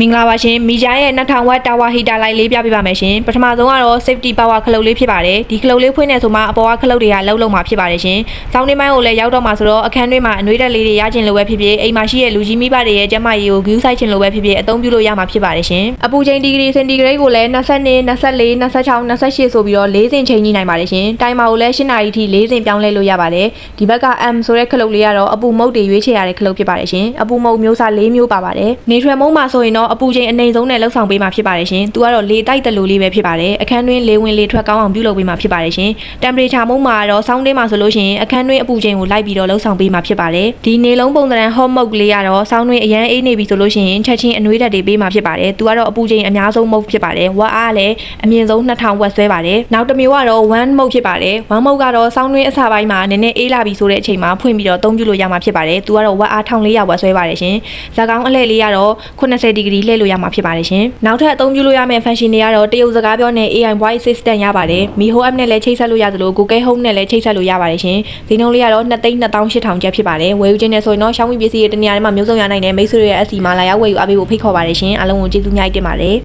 မင်္ဂလာပါရှင်မီဂျာရဲ့2000 watt tower heater light လေးပြပြပါမယ်ရှင်ပထမဆုံးကတော့ safety power ခလုတ်လေးဖြစ်ပါတယ်ဒီခလုတ်လေးဖွင့်နေဆိုမှအပေါ်ကခလုတ်တွေကလှုပ်လှုပ်မှာဖြစ်ပါတယ်ရှင်စောင်းနေပိုင်းကိုလည်းရောက်တော့မှာဆိုတော့အခန်းတွင်းမှာအနှွေးတက်လေးတွေရကျင်လိုပဲဖြစ်ဖြစ်အိမ်မှာရှိတဲ့လူကြီးမိဘတွေရဲ့ကျန်းမာရေးကို view site ချင်လိုပဲဖြစ်ဖြစ်အသုံးပြုလို့ရမှာဖြစ်ပါတယ်ရှင်အပူချိန်ဒီဂရီစင်တီဂရိတ်ကိုလည်း22 24 26 28ဆိုပြီးတော့၄စင်ချိန်ကြီးနိုင်ပါတယ်ရှင်တိုင်မာကိုလည်း8နာရီထိ၄စင်ပြောင်းလဲလို့ရပါတယ်ဒီဘက်က M ဆိုတဲ့ခလုတ်လေးကတော့အပူမုတ်တွေရွေးချယ်ရတဲ့ခလုတ်ဖြစ်ပါတယ်ရှင်အပူမုတ်မျိုးစား၄မျိုးပါပါတယ်နေထွယ်မုတ်မှာဆိုရင်တော့အပူချိန်အနိမ့်ဆုံးနဲ့လှုပ်ဆောင်ပေးမှာဖြစ်ပါတယ်ရှင်သူကတော့လေတိုက်တလူလေးပဲဖြစ်ပါတယ်အခန်းတွင်းလေဝင်လေထွက်ကောင်းအောင်ပြုလုပ်ပေးမှာဖြစ်ပါတယ်ရှင် temperature မုတ်မှာတော့ဆောင်းတင်းမှာဆိုလို့ရှိရင်အခန်းတွင်းအပူချိန်ကိုလိုက်ပြီးတော့လှုပ်ဆောင်ပေးမှာဖြစ်ပါတယ်ဒီနေလုံးပုံသဏ္ဍာန် hot mode လေးကတော့ဆောင်းတွင်းအရန်အေးနေပြီဆိုလို့ရှိရင်ချက်ချင်းအနှွေးဓာတ်တွေပေးမှာဖြစ်ပါတယ်သူကတော့အပူချိန်အများဆုံး mode ဖြစ်ပါတယ်ဝက်အားလည်းအမြင့်ဆုံး2000ဝက်ဆွဲပါတယ်နောက်တစ်မျိုးကတော့1 mode ဖြစ်ပါတယ်1 mode ကတော့ဆောင်းတွင်းအစပိုင်းမှာနည်းနည်းအေးလာပြီဆိုတဲ့အချိန်မှာဖွင့်ပြီးတော့အသုံးပြုလို့ရမှာဖြစ်ပါတယ်သူကတော့ဝက်အား1400ဝက်ဆွဲပါတယ်ရှင်ဇာတ်ကောင်းအလှည့်လေးကတော့80ဒီဂရီလှည့်လို့ရမှာဖြစ်ပါတယ်ရှင်နောက်ထပ်အသုံးပြုလို့ရမယ့် function တွေကတော့တရုတ်စကားပြောနဲ့ AI voice assistant ရပါတယ် Mi Home app နဲ့လည်းချိတ်ဆက်လို့ရသလို Google Home နဲ့လည်းချိတ်ဆက်လို့ရပါတယ်ရှင်ဈေးနှုန်းလေးကတော့2,2800ကျပ်ဖြစ်ပါတယ်ဝယ်ယူခြင်းနဲ့ဆိုရင်တော့ Xiaomi ပစ္စည်းတွေတနေရာထဲမှာမျိုးစုံရနိုင်တဲ့မိတ်ဆွေတွေရဲ့အစီအမလာရောက်ဝယ်ယူအားပေးဖို့ဖိတ်ခေါ်ပါတယ်ရှင်အားလုံးကိုကျေးဇူးအများကြီးတင်ပါတယ်